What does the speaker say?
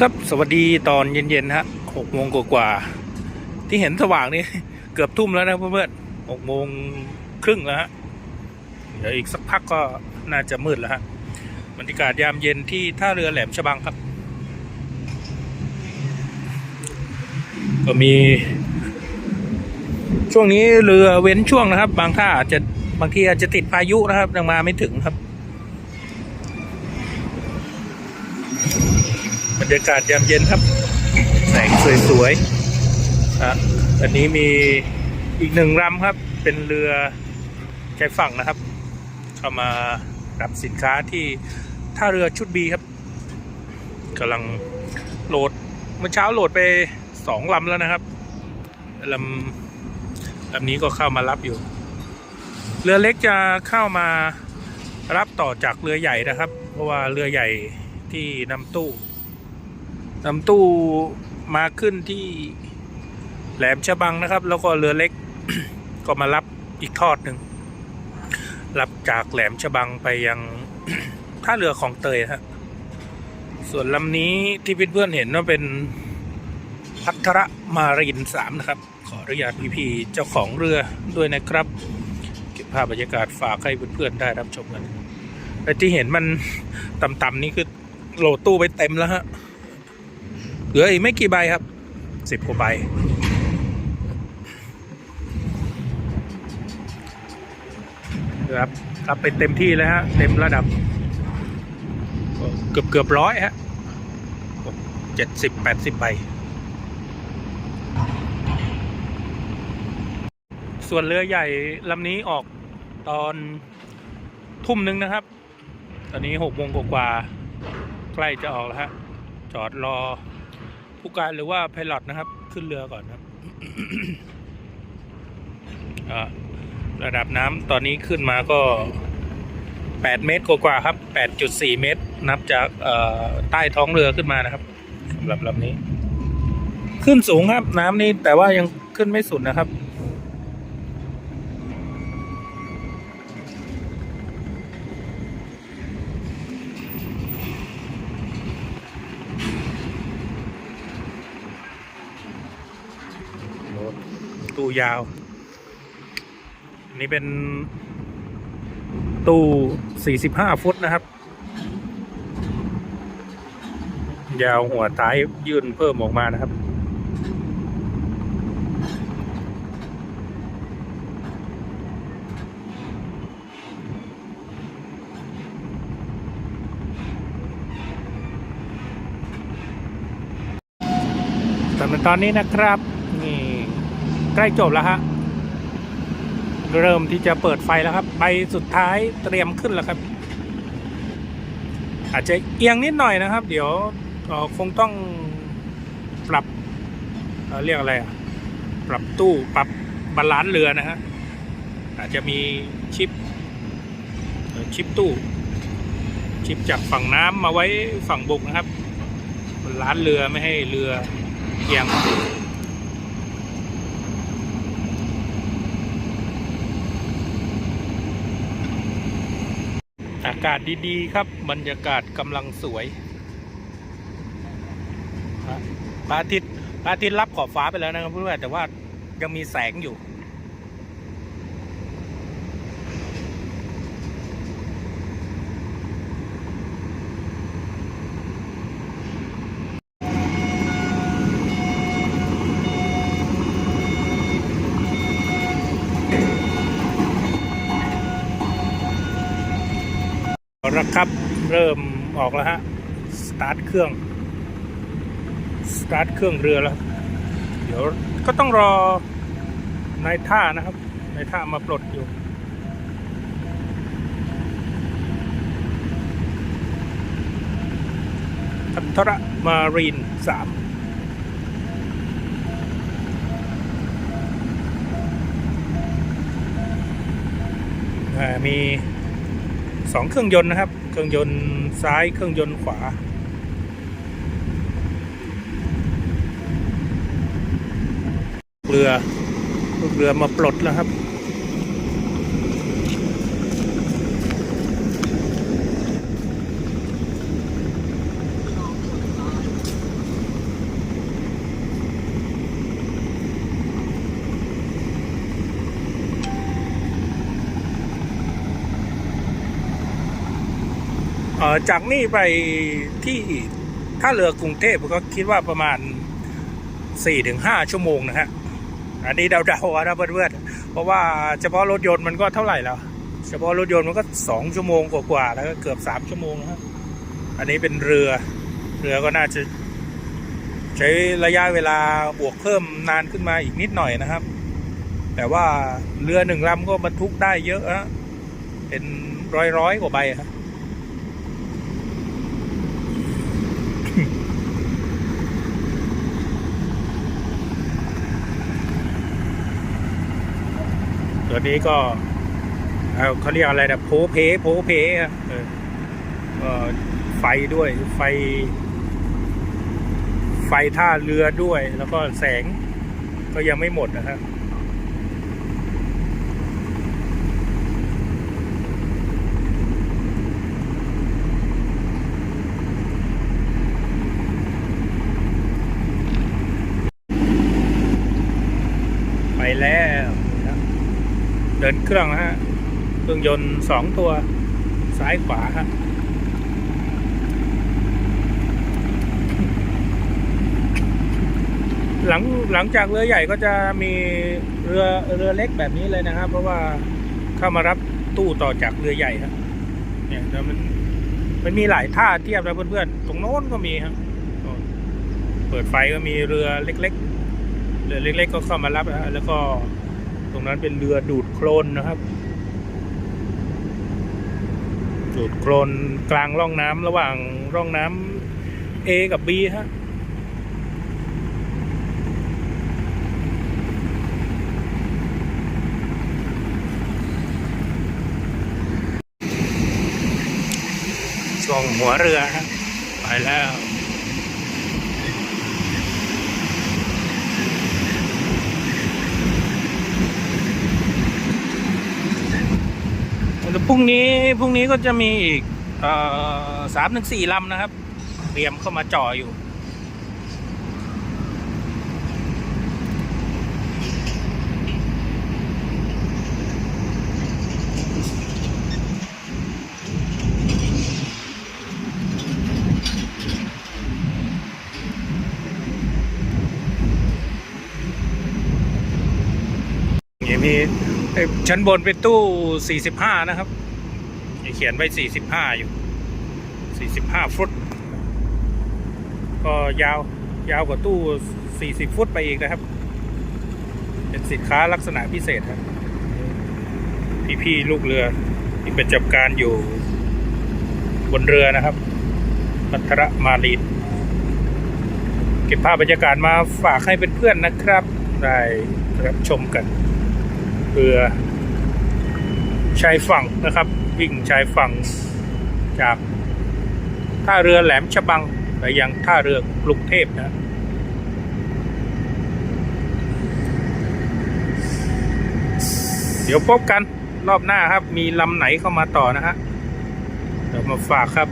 ครับสวัสดีตอนเย็นๆฮะหกโมงกว่าๆที่เห็นสว่างนี่เกือบทุ่มแล้วนะเพื่อนๆหกโมงครึ่งแล้วฮะเดี๋ยวอีกสักพักก็น่าจะมืดแล้วฮะบรรยากาศยามเย็นที่ท่าเรือแหลมฉบังครับ ก็มี ช่วงนี้เรือเว้นช่วงนะครับ บางท่าอาจจะบางทีอาจจะติดพายุนะครับยังมาไม่ถึงครับ บรร ยากาศยามเย็นครับ แสงสวยๆอะอันนี้มีอีกหนึ่งลำครับ เป็นเรือชายฝั่งนะครับ เข้ามารับสินค้าที่ท่าเรือชุดบีครับกำลังโหลดเมื่อเช้าโหลดไปสองลำแล้วนะครับลำลำนี้ก็เข้ามารับอยู่ เรือเล็กจะเข้ามารับต่อจากเรือใหญ่นะครับ เพราะว่าเรือใหญ่ที่นำตู้ นำตู้มาขึ้นที่แหลมฉบังนะครับ แล้วก็เรือเล็ก ก็มารับอีกทอดหนึ่งรับจากแหลมฉบังไปยังท่าเรือของเตยฮะส่วนลำนี้ที่เพื่อนๆเห็นว่าเป็นพัทรมารินสามนะครับ ขออนุญาตพี่ๆเจ้าของเรือด้วยนะครับ เก็บภาพบรรยากาศฝากให้เพื่อนๆได้รับชมกันแต่ที่เห็นมันต่ำๆนี่คือโหลดตู้ไปเต็มแล้วฮะ เหลืออีกไม่กี่ใบครับสิบกว่าใบ ครับรับไปเต็มที่แล้วฮะ เต็มระดับ เกือบเกือบร้อยฮะเจ็ดสิบแปดสิบใบ ส่วนเรือใหญ่ลำนี้ออกตอนทุ่มหนึ่งนะครับ ตอนนี้หกโมงกว่าใกล้จะออกแล้วฮะ จอดรอ ผู้การหรือว่าพลอตนะครับ ขึ้นเรือก่อนครับระดับน้ำตอนนี้ขึ้นมาก็ 8 เมตรกว่าครับ 8.4 เมตร นับจากใต้ท้องเรือขึ้นมานะครับสำหรับลำนี้ ขึ้นสูงครับน้ำนี้แต่ว่ายังขึ้นไม่สุดนะครับ ตู้ยาว อันนี้เป็นตู้ 45 ฟุตนะครับ ยาวหัวท้ายยื่นเพิ่มออกมานะครับ สำหรับตอนนี้นะครับ นี่ ใกล้จบแล้วฮะเริ่มที่จะเปิดไฟแล้วครับ ใบสุดท้ายเตรียมขึ้นแล้วครับ อาจจะเอียงนิดหน่อยนะครับ เดี๋ยวคงต้องปรับเเรียกอะไรอะปรับตู้ปรับบาลานซ์เรือนะฮะอาจจะมีชิปชิปตู้ ชิปจากฝั่งน้ำมาไว้ฝั่งบกนะครับบาลานซ์เรือไม่ให้เรือเอียง อากาศดีๆ ครับบรรยากาศกำลังสวยพระอาทิตย์พระอาทิตย์รับขอบฟ้าไปแล้วนะครับเพื่อนๆแต่ว่ายังมีแสงอยู่ เอาละครับเริ่มออกแล้วฮะ สตาร์ทเครื่อง สตาร์ทเครื่องเรือแล้ว เดี๋ยวก็ต้องรอนายท่านะครับนายท่ามาปลดอยู่พัทรมารีนสามมี สองเครื่องยนต์นะครับ เครื่องยนต์ซ้ายเครื่องยนต์ขวา เรือลูกเรือมาปลดแล้วครับ ออจากนี่ไปที่ท่าเรือกรุงเทพก็คิดว่าประมาณสี่ถึงห้าชั่วโมงนะฮะ อันนี้เดาๆนะเพื่อนๆเพราะว่าเฉพาะรถยนต์มันก็เท่าไหร่แล้ว เฉพาะรถยนต์มันก็สองชั่วโมงกว่าๆแล้วก็เกือบสามชั่วโมงนะครับอันนี้เป็นเรือ เรือก็น่าจะ ใช้ระยะเวลาบวกเพิ่มนานขึ้นมาอีกนิดหน่อยนะครับ แต่ว่าเรือหนึ่งลำก็บรรทุกได้เยอะนะเป็นร้อยๆกว่าใบครับ ตัวนี้ก็เเขาเรียกอะไรนะโพเพโพเพอะเออไฟด้วยไฟ ไฟท่าเรือด้วย แล้วก็แสงก็ยังไม่หมดนะครับ ไปแล้วนะเดินเครื่องนะฮะเครื่องยนต์สองตัวซ้ายขวาฮะหลังหลังจากเรือใหญ่ก็จะมีเรือเรือเล็กแบบนี้เลยนะครับ เพราะว่าเข้ามารับตู้ต่อจากเรือใหญ่ครับเนี่ยแต่มันมันมีหลายท่าเทียบนะเพื่อนๆตรงโน้นก็มีครับเปิดไฟก็มีเรือเล็ก ๆ เรือเล็ก ๆ ก็เข้ามารับแล้วก็ ตรงนั้นเป็นเรือดูดโคลนนะครับ ดูดโคลนกลางร่องน้ำระหว่างร่องน้ำ A กับ B ฮะช่วงหัวเรือฮะไปแล้ว พรุ่งนี้พรุ่งนี้ก็จะมีอีกสามถึงสี่ลำนะครับ เตรียมเข้ามาจ่ออยู่ อย่างนี้ ชั้นบนเป็นตู้ 45 นะครับ เขียนไว้ 45 อยู่ 45 ฟุต ก็ยาวยาวกว่าตู้ 40 ฟุตไปอีกนะครับ เป็นสินค้าลักษณะพิเศษครับ พี่ๆลูกเรือ ที่เป็นจับการอยู่บนเรือนะครับพัทรมาลีเก็บภาพบรรยากาศมาฝากให้เพื่อนๆนะครับ ได้รับชมกัน เรือชายฝั่งนะครับ วิ่งชายฝั่งจากท่าเรือแหลมฉบังไปยังท่าเรือกรุงเทพนะเดี๋ยวพบกันรอบหน้าครับ มีลำไหนเข้ามาต่อนะฮะเดี๋ยวมาฝากครับ